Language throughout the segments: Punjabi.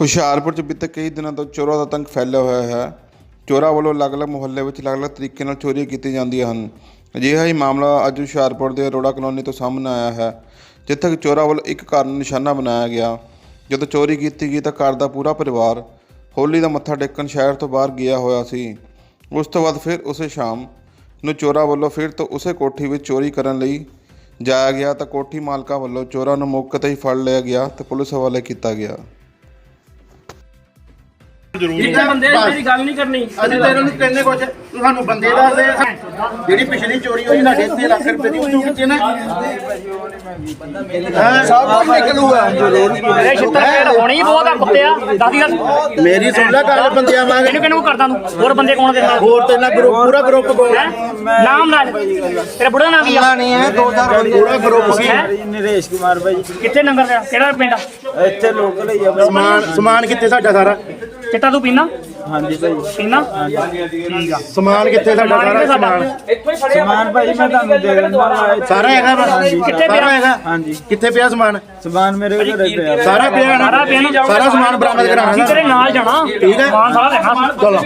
ਹੁਸ਼ਿਆਰਪੁਰ 'ਚ ਬੀਤੇ ਕਈ ਦਿਨਾਂ ਤੋਂ ਚੋਰਾਂ ਦਾ ਤੰਗ ਫੈਲਿਆ ਹੋਇਆ ਹੈ। ਚੋਰਾਂ ਵੱਲੋਂ ਅਲੱਗ-ਅਲੱਗ ਮੁਹੱਲੇ ਵਿੱਚ ਅਲੱਗ-ਅਲੱਗ ਤਰੀਕੇ ਨਾਲ ਚੋਰੀਆਂ ਕੀਤੀਆਂ ਜਾਂਦੀਆਂ ਹਨ। ਅਜਿਹਾ ਹੀ ਮਾਮਲਾ ਅੱਜ ਹੁਸ਼ਿਆਰਪੁਰ ਦੇ ਅਰੋੜਾ ਕਲੋਨੀ ਤੋਂ ਸਾਹਮਣੇ ਆਇਆ ਹੈ, ਜਿੱਥੇ ਕਿ ਚੋਰਾਂ ਵੱਲੋਂ ਇੱਕ ਘਰ ਨੂੰ ਨਿਸ਼ਾਨਾ ਬਣਾਇਆ ਗਿਆ। ਜਦੋਂ ਚੋਰੀ ਕੀਤੀ ਗਈ ਤਾਂ ਘਰ ਦਾ ਪੂਰਾ ਪਰਿਵਾਰ ਹੋਲੀ ਦਾ ਮੱਥਾ ਟੇਕਣ ਸ਼ਹਿਰ ਤੋਂ ਬਾਹਰ ਗਿਆ ਹੋਇਆ ਸੀ। ਉਸ ਤੋਂ ਬਾਅਦ ਫਿਰ ਉਸੇ ਸ਼ਾਮ ਨੂੰ ਚੋਰਾਂ ਵੱਲੋਂ ਫਿਰ ਤੋਂ ਉਸੇ ਕੋਠੀ ਵਿੱਚ ਚੋਰੀ ਕਰਨ ਲਈ ਜਾਇਆ ਗਿਆ ਤਾਂ ਕੋਠੀ ਮਾਲਕਾਂ ਵੱਲੋਂ ਚੋਰਾਂ ਨੂੰ ਮੌਕੇ ਤੇ ਹੀ ਫੜ ਲਿਆ ਗਿਆ ਤੇ ਪੁਲਿਸ ਹਵਾਲੇ ਕੀਤਾ ਗਿਆ। ਜਿੱਥੇ ਬੰਦੇ ਨੇ ਮੇਰੀ ਗੱਲ ਨਹੀਂ ਕਰਨੀ। ਅਸੀਂ ਤੇਰੇ ਨੂੰ ਕਹਿੰਦੇ ਕੁਝ ਤੂੰ ਸਾਨੂੰ ਬੰਦੇ ਦੱਸ ਦੇ। ਜਿਹੜੀ ਪਿਛਲੀ ਚੋਰੀ ਹੋਈ ਸਾਡੇ 6 ਲੱਖ ਰੁਪਏ ਦੀ ਉਹ ਕਿੱਥੇ ਨਾ। ਸਭ ਕੁਝ ਨਿਕਲੂਗਾ ਮੇਰੇ ਛਿੱਤਰ ਫੇਰ ਹੋਣੀ ਹੀ ਬਹੁਤ ਆ ਕੁੱਤਿਆ ਦਾਦੀ ਦਾ ਮੇਰੀ ਸੁਣ ਲੈ ਗੱਲ ਬੰਦਿਆਂ ਵਾਂਗ। ਇਹਨੂੰ ਕਿਹਨੂੰ ਕਰਦਾ ਤੂੰ? ਹੋਰ ਬੰਦੇ ਕੌਣ ਦੇ ਨਾਲ ਹੋਰ ਤੇ ਨਾ ਗਰੁੱਪ ਪੂਰਾ ਗਰੁੱਪ ਬੋਲ ਹੈਂ? ਨਾਮ ਨਾਲ ਤੇਰਾ ਬੁੜਾ ਨਾਮ ਕੀ ਆ? ਨਹੀਂ ਹੈ 2000 ਪੂਰਾ ਗਰੁੱਪ ਸੀ। ਹੈਂ? ਨਰੇਸ਼ ਕੁਮਾਰ ਭਾਈ। ਕਿੱਥੇ ਨੰਬਰ ਤੇਰਾ ਕਿਹੜਾ ਪਿੰਡ ਆ? ਇੱਥੇ ਲੋਕਲ ਹੀ ਆ ਭਾਈ। ਸਮਾਨ ਸਮਾਨ ਕਿੱਥੇ ਸਾਡਾ ਸਾਰਾ? ਚਿੱਟਾ ਤੂੰ ਪੀਣਾ ਹਾਂਜੀ ਭਾਈ। ਪੀਣਾ ਠੀਕ ਆ। ਸਮਾਨ ਕਿੱਥੇ ਸਾਡਾ ਸਾਰਾ ਸਮਾਨ? ਇੱਥੋਂ ਹੀ ਫੜਿਆ ਸਮਾਨ ਭਾਈ ਮੈਂ ਤੁਹਾਨੂੰ ਦੇ ਦਿੰਦਾ ਸਾਰਾ ਹੈਗਾ ਵਾ? ਕਿੱਥੇ ਪਿਆ? ਸਾਰਾ ਹੈਗਾ ਹਾਂਜੀ। ਕਿੱਥੇ ਪਿਆ ਸਮਾਨ? ਸਮਾਨ ਮੇਰੇ ਪਿਆ ਸਾਰਾ ਪਿਆ ਨਾ? ਸਾਰਾ ਪਿਆ ਨਾ? ਸਾਰਾ ਸਮਾਨ ਬਰਾਮਦ ਅਸੀਂ ਕਰਾਣਾ ਤੇਰੇ ਨਾਲ ਜਾਣਾ। ਠੀਕ ਹੈ। ਸਮਾਨ ਸਾਰਾ ਲੈਣਾ ਚਲੋ।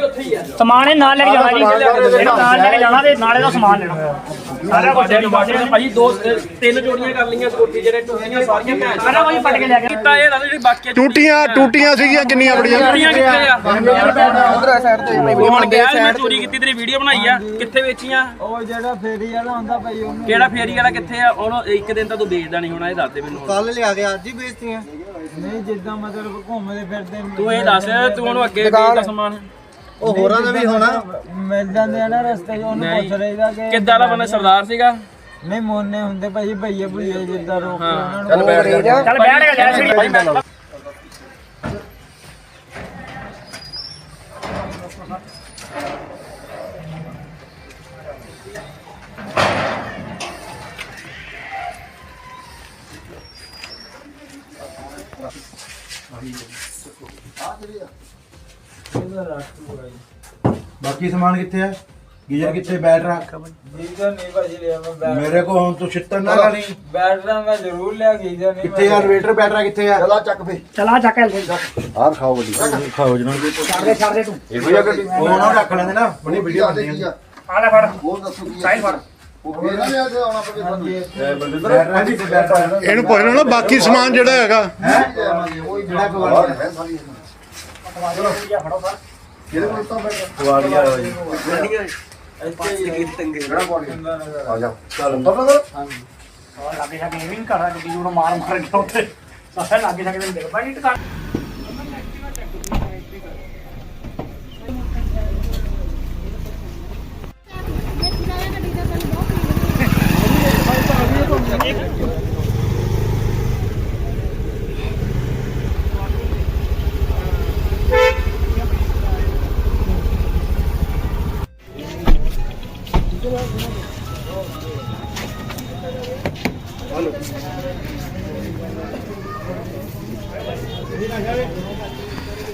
ਸਮਾਨ ਇਹ ਨਾਲ ਲੈ ਕੇ ਜਾਣਾ ਜੀ। ਇਹਨੂੰ ਨਾਲ ਲੈ ਕੇ ਜਾਣਾ ਤੇ ਨਾਲੇ ਦਾ ਸਮਾਨ ਲੈਣਾ। ਸਾਰਾ ਕੁਝ ਨਹੀਂ ਬਾਟੇ ਭਾਜੀ ਦੋ ਤਿੰਨ ਜੋੜੀਆਂ ਕਰ ਲਈਆਂ ਕੋਠੀ ਜਿਹੜੇ ਟੁੱਟੀਆਂ ਸਾਰੀਆਂ ਭੈਣ ਸਾਰਾ ਕੁਝ ਪੱਟ ਕੇ ਲੈ ਗਿਆ ਕੀਤਾ ਇਹ ਦੱਸ ਜਿਹੜੀ ਬਾਕੀ ਟੂਟੀਆਂ ਟੂਟੀਆਂ ਸੀਗੀਆਂ ਕਿੰਨੀਆਂ ਬੜੀਆਂ? ਚੋਰੀਆਂ ਕਿੱਥੇ ਆ? ਹੁਣ ਗਿਆ ਮੈਂ ਚੋਰੀ ਕੀਤੀ ਤੇਰੀ ਵੀਡੀਓ ਬਣਾਈ ਆ। ਕਿੱਥੇ ਵੇਚੀਆਂ? ਉਹ ਜਿਹੜਾ ਫੇਰੀ ਵਾਲਾ ਹੁੰਦਾ ਭਾਈ ਉਹਨੂੰ ਕਿਹੜਾ ਫੇਰੀ ਵਾਲਾ ਕਿੱਥੇ ਆ? ਉਹਨੂੰ ਇੱਕ ਦਿਨ ਤਾਂ ਤੂੰ ਵੇਚਦਾ ਨਹੀਂ ਹੋਣਾ ਇਹ ਦੱਸ ਦੇ ਮੈਨੂੰ ਹੁਣ। ਕੱਲ ਲਿਆ ਕੇ ਅੱਜ ਹੀ ਵੇਚਤੀਆਂ। ਨਹੀਂ ਜਿੱਦਾਂ ਮਤਲਬ ਘੁੰਮਦੇ ਫਿਰਦੇ ਤੂੰ ਇਹ ਦੱਸ ਤੂੰ ਉਹਨੂੰ ਅੱਗੇ ਵੇਚਦਾ ਸਮਾਨ? ਉਹ ਹੋਰਾਂ ਦਾ ਵੀ ਹੋਣਾ। ਮਿਲ ਜਾਂਦੇ ਆ ਨਾ ਰਸਤੇ 'ਚ ਉਹਨੂੰ। ਪੁੱਛ ਰਹੀਦਾ ਕਿ ਕਿੱਦਾਂ ਦਾ ਬੰਦਾ ਸਰਦਾਰ ਸੀਗਾ? ਨਹੀਂ ਮੋਨੇ ਹੁੰਦੇ ਭਾਈ ਭਈਏ ਭਈਏ ਜਿੱਦਾਂ ਰੋਕ ਕੇ ਹਾਂ। ਉਹਨਾਂ ਨੂੰ ਬੈਠ ਜਾ। ਚੱਲ ਬੈਠ ਕੇ ਲੈ ਛੜੀ ਬਾਕੀ ਸਮਾਨ ਕਿੱਥੇ ਹੈ ਗੀਜ਼ਰ ਕਿੱਥੇ? ਬੈਠ ਰਾ ਗੀਜ਼ਰ ਨਹੀਂ ਭਾਜੀ ਲਿਆ ਮੈਂ ਬੈਠ ਮੇਰੇ ਕੋ ਹੁਣ ਤੂੰ ਛਿੱਤਰ ਨਾ ਖਾਣੀ ਬੈਠ ਰਹਾ ਮੈਂ ਜ਼ਰੂਰ ਲਿਆ ਗੀਜ਼ਰ ਨਹੀਂ ਕਿੱਥੇ ਯਾਰ? ਵੇਟਰ ਬੈਠ ਰਾ ਕਿੱਥੇ ਆ? ਚਲਾ ਚੱਕ ਫੇ ਚਲਾ ਚੱਕ ਲੈ ਆਹ ਖਾਓ ਗੱਡੀ ਖਾਓ ਜਣਾ ਛੱਡ ਦੇ ਛੱਡ ਦੇ ਤੂੰ। ਇਹੋ ਜਿਹਾ ਗੱਡੀ ਉਹ ਨਾ ਰੱਖ ਲੈਂਦੇ ਨਾ। ਬਣੀ ਵੀਡੀਓ ਬਣਦੀ ਆ ਆ। ਲੈ ਫੜ। ਫੜ ਬੈਠ ਰਾ ਕਿੱਥੇ ਬੈਠ ਰਾ ਇਹਨੂੰ ਪੁੱਛ ਲੈਣਾ ਬਾਕੀ ਸਮਾਨ ਜਿਹੜਾ ਹੈਗਾ। ਜਿਹੜਾ ਕਵਾਲੀ ਕਵਾਲੀ ਆ ਜੀ ਆ ਜਾ ਚੱਲ ਔਰ ਲੱਗੇ ਜਾ ਕੇ ਇਹ ਵੀ ਨਹੀਂ ਕਰਦਾ ਕਿ ਨੂੰ ਮਾਰ ਮਾਰ ਕੇ ਉੱਥੇ ਸਾਰੇ ਲੱਗੇ ਜਾ ਕੇ ਦੇਖ ਬਾਈ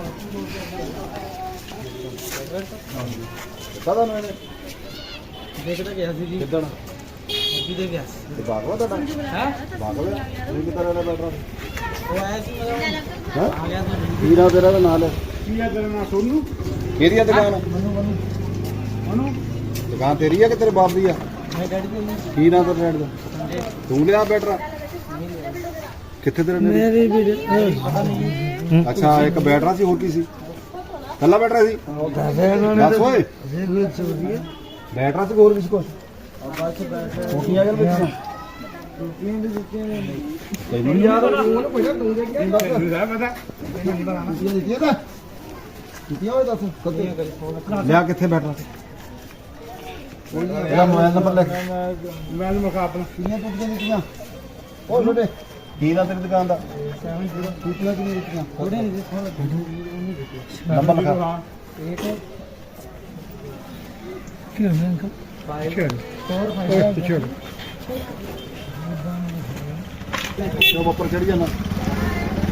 ਨਹੀਂ ਟਕਾ ਦੇਖਦਾ ਗਿਆ ਸੀ ਜੀ? ਕਿੱਦਣ? ਜੀ ਦੇ ਗਿਆ ਸੀ। ਤੇ ਬਾਗਵਾ ਤੁਹਾਡਾ? ਹੈ? ਬਾਗਵਾ ਇਹ ਕਿੱਦਾਂ ਰਹਿਣਾ ਬੈਠ? ਰਾ ਉਹ ਆਇਆ ਸੀ ਮਤਲਬ ਹਾਂ? ਆ ਗਿਆ ਤਾਂ ਵੀਰਾ ਤੇਰਾ ਦਾ ਨਾਲ ਕੀ ਆ ਤੇਰਾ ਨਾਂ ਸੋਨੂ? ਕਿਹਦੀ ਆ ਦੁਕਾਨ? ਮਨੂੰ ਮਨੂੰ। ਮਨੂ? ਦੁਕਾਨ ਤੇਰੀ ਆ ਕਿ ਤੇਰੇ ਬਾਪ ਦੀ ਆ? ਮੈਂ ਡੈਡੀ ਦੇ ਨਹੀਂ। ਕੀ ਨਾਂ ਤੇਰੇ ਡੈਡ ਦਾ? ਤੂੰ ਲਿਆ ਬੈਟਰਾ? ਕਿੱਥੇ ਤੇਰਾ ਮੇਰੀ ਅੱਛਾ ਇੱਕ ਬੈਟਰਾ ਸੀ ਹੋਰ ਕੀ ਸੀ ਕੱਲਾ ਬੈਟਰਾ ਸੀ ਦੱਸ ਓਏ ਬੈਟਰਾ ਸੀ ਹੋਰ ਵੀ ਸੀ ਕੁਛ ਛੋਟੀਆਂ ਗੱਲ ਵਿੱਚ ਤੈਨੂੰ ਨੀ ਯਾਦ ਉਹਨੂੰ ਪਹਿਲਾਂ ਤੂੰ ਦੇ ਗਿਆ ਪਤਾ ਦਿੱਤੀਆਂ ਤਾਂ ਕਿੱਥੀਆਂ ਹੋਏ ਦੱਸ ਕਦੇ ਲਿਆ ਕਿੱਥੇ ਬੈਟਰਾ ਸੀ ਇਹਦਾ ਮੋਬਾਈਲ ਨੰਬਰ ਲਿਖ ਮੈਂ ਨੂੰ ਮਖਾ ਆਪਣਾ ਕਿੰਨੀਆਂ ਟੁੱਟੀਆਂ ਦਿੱਤੀਆਂ ਉਹ ਛੋਟੇ ਕੀ ਨਾ ਤੇਰੀ ਦੁਕਾਨ ਦਾ? ਨੰਬਰ ਲਿਖਾ। ਕਿਉਂ ਉੱਪਰ ਚੜ ਜਾਣਾ।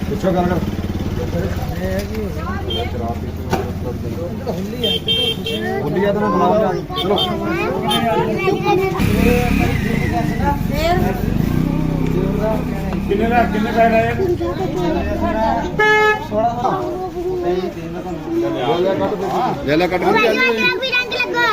ਪੁੱਛੋ ਗੱਲ ਕਰ। ਹੁੰਦੀ ਆ ਤਾਂ ਮੈਂ ਬੁਲਾਉਂਗਾ ਜਾ ਕੇ। ਚਲੋ। ਕਿੰਨੇ ਦਾ ਕਿੰਨੇ ਪੈਸੇ ਆਏ ਲੈ ਲੈ ਕੱਟ ਕੇ। ਵੀ ਰੰਗ ਲੱਗਾ?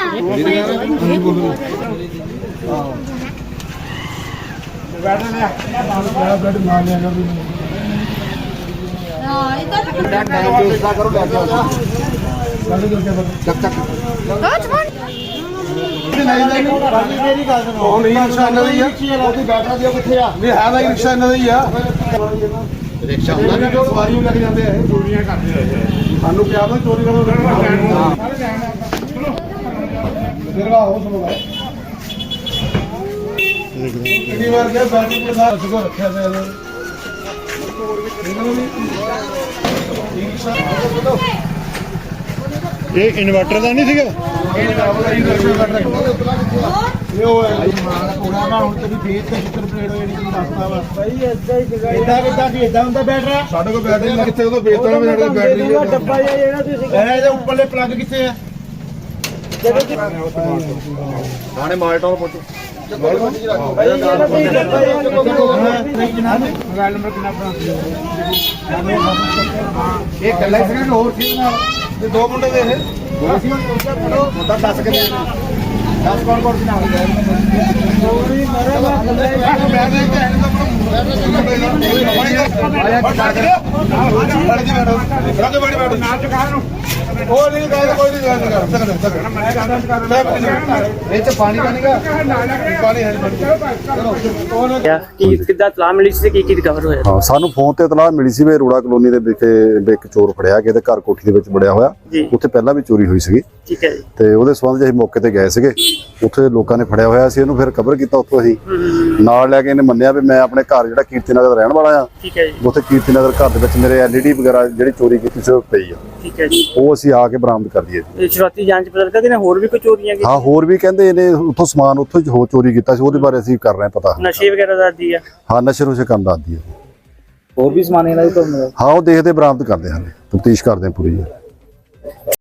ਹਾਂ ਇਹ ਤਾਂ ਕਰੋ ਲੈ ਕੇ ਚੱਕ ਚੱਕ। ਉਹ ਨਹੀਂ ਰਿਕਸ਼ਾ ਇਹਨਾਂ ਦਾ ਹੀ ਆ ਉਹਦੀ ਬੈਟਰਾ ਦੀ ਕਿੱਥੇ ਆ ਨਹੀਂ ਹੈ ਨਹੀਂ ਰਿਕਸ਼ਾ ਇਹਨਾਂ ਦਾ ਹੀ ਆ ਰਿਕਸ਼ਾ ਉਹਨਾਂ ਦੀ ਜੋ ਸਵਾਰੀ ਨੂੰ ਲੈ ਕੇ ਜਾਂਦੇ ਆ ਇਹ ਚੋਰੀਆਂ ਕਰਦੇ ਰਹੇ ਸਾਨੂੰ ਕਿਹਾ ਤਾਂ ਚੋਰੀ ਕਰੋ ਫਿਰ ਵਾ ਹੋ ਸੁਣੋ ਕਿੰਨੀ ਵਾਰ ਗਿਆ ਬੈਟਰੀ ਕੋਲ ਦਾ ਸੁਗੋ ਰੱਖਿਆ ਪਿਆ ਇਹਦੇ ਇਹ ਇਨਵਰਟਰ ਦਾ ਨਹੀਂ ਸੀਗਾ? ਇਹ ਉਹ ਹੈ ਕੋੜਾ ਨਾ ਹੁਣ ਤੇਰੀ ਫੇਸ ਤੇ ਚਿੱਤਰ ਪਲੇਟ ਹੋ ਜਿਹੜੀ ਤੂੰ ਦੱਸਦਾ ਵਾ ਭਾਈ ਏਦਾਂ ਹੀ ਜਗ੍ਹਾ ਇਦਾਂ ਕਿਦਾਂ ਦੀ ਇਦਾਂ ਹੁੰਦਾ ਬੈਟਰਾ ਸਾਡੇ ਕੋਲ ਬੈਟਰੀ ਨਹੀਂ ਕਿੱਥੇ ਉਹਦਾ ਵੇਚਦਾ ਨਾ ਸਾਡੇ ਕੋਲ ਬੈਟਰੀ ਹੈ ਡੱਬਾ ਜਿਹਾ ਜਿਹੜਾ ਤੁਸੀਂ ਇਹ ਇਹਦੇ ਉੱਪਰਲੇ ਪਲੱਗ ਕਿੱਥੇ ਆ ਥਾਣੇ ਮਾਲਟਾਉਨ ਪਹੁੰਚੋ ਭਾਈ ਜਿਹੜਾ ਤੁਸੀਂ ਡੱਬਾ ਜਿਹਾ ਮੋਬਾਈਲ ਨੰਬਰ ਕਿੰਨਾ ਆਪਣਾ ਇਹ ਕੱਲਾ ਹੀ ਸੀਗਾ ਹੋਰ ਸੀ ਨਾਲ ਤੇ ਦੋ ਮੁੰਡੇ ਦੇ ਇਹ? ਦੋ ਸੀ ਮੁੰਡਾ ਦੱਸ ਕੇ ਦੇ। 10 ਕੌਣ ਕੌਣ ਸੀ ਨਾਲ ਕੋਈ ਮਰੇ ਮੈਂ ਮੈਂ ਦੇ ਕੇ ਇਹਨੂੰ ਤਾਂ ਆਇਆ ਕੀ? ਕਰ ਬੜ ਜੀ ਬੈਠੋ ਰੱਖ ਬੜੀ ਬੈਠੋ ਨਾਲ ਚੁਕਾ ਨੂੰ ਉਹ ਨਹੀਂ ਗੱਲ ਕੋਈ ਨਹੀਂ ਗੱਲ ਕਰ ਸਕਦਾ ਸਕਦਾ ਮੈਂ ਕਹਿੰਦਾ ਇਹ ਚ ਪਾਣੀ ਪਾਣੀ ਦਾ ਪਾਣੀ ਹੈ ਚਲੋ ਉਹਨੇ ਕੀ ਕਿੱਦਾਂ ਤਲਾ ਮਿਲੀ ਸੀ ਕੀ ਕੀ ਰਿਕਵਰ ਹੋਇਆ? ਹਾਂ ਸਾਨੂੰ ਫੋਨ ਤੇ ਇਤਲਾਹ ਮਿਲੀ ਸੀ ਵੀ ਰੋੜਾ ਕਲੋਨੀ ਦੇ ਵਿਖੇ ਇੱਕ ਚੋਰ ਫੜਿਆ ਗਿਆ ਤੇ ਘਰ ਕੋਠੀ ਦੇ ਵਿੱਚ ਵੜਿਆ ਹੋਇਆ। ਉੱਥੇ ਪਹਿਲਾਂ ਵੀ ਚੋਰੀ ਹੋਈ ਸੀਗੀ। ਠੀਕ ਹੈ ਜੀ। ਤੇ ਉਹਦੇ ਸੰਬੰਧ 'ਚ ਅਸੀਂ ਮੌਕੇ ਤੇ ਗਏ ਸੀਗੇ। ਉੱਥੇ ਲੋਕਾਂ ਨੇ ਫੜਿਆ ਹੋਇਆ ਸੀ ਇਹਨੂੰ ਫਿਰ ਕਵਰ ਕੀਤਾ ਉੱਥੋਂ ਅਸੀਂ। ਨਾਲ ਲੈ ਕੇ ਇਹਨੇ ਮੰਨਿਆ ਵੀ ਮੈਂ ਆਪਣੇ ਘਰ ਜਿਹੜਾ ਕੀਰਤੀ ਨਗਰ ਦਾ ਰਹਿਣ ਵਾਲਾ ਆ। ਠੀਕ ਹੈ ਜੀ। ਉੱਥੇ ਕੀਰਤੀ ਨਗਰ ਘਰ ਦੇ ਵਿੱਚ ਮੇਰੇ ਐਲਈਡੀ ਵਗੈਰਾ ਜਿਹੜੀ ਚੋਰੀ ਕੀਤੀ ਸੀ ਉਹ ਪਈ ਆ। ਠੀਕ ਹੈ ਜੀ। ਉਹ ਅਸੀਂ ਆ ਕੇ ਬਰਾਮਦ ਕਰ ਲਈਏ ਜੀ। ਇਹ ਸ਼ੁਰੂਆਤੀ ਜਾਂਚ ਪਤਾ ਲੱਗਾ ਕਿ ਇਹਨੇ ਹੋਰ ਵੀ ਕੋਈ ਚੋਰੀਆਂ ਹਾਂ ਹੋਰ ਵੀ ਕਹਿੰਦੇ ਇਹਨੇ ਉੱਥੋਂ ਸਮਾਨ ਉੱਥੋਂ ਹੀ ਹੋ ਚੋਰੀ ਕੀਤਾ ਸੀ ਉਹਦੇ ਬਾਰੇ ਅਸੀਂ ਕਰ ਰਹੇ ਹਾਂ ਪਤਾ। ਨਸ਼ੇ ਵਗੈਰਾ ਦਾ ਦੀ ਆ? ਹਾਂ ਨਸ਼ੇ ਨੁਸ਼ੇ ਕੰਮ ਦੱਸਦੀ ਹੈ ਹੋਰ ਵੀ ਸਮਾਨ ਇਹਨਾਂ ਦੇ ਤੋਂ ਮਿਲਿਆ? ਹਾਂ ਉਹ ਦੇਖਦੇ ਬਰਾਮਦ ਕਰਦੇ ਹਾਂ ਤਫਤੀਸ਼ ਕਰਦੇ ਹਾਂ ਪੂਰੀ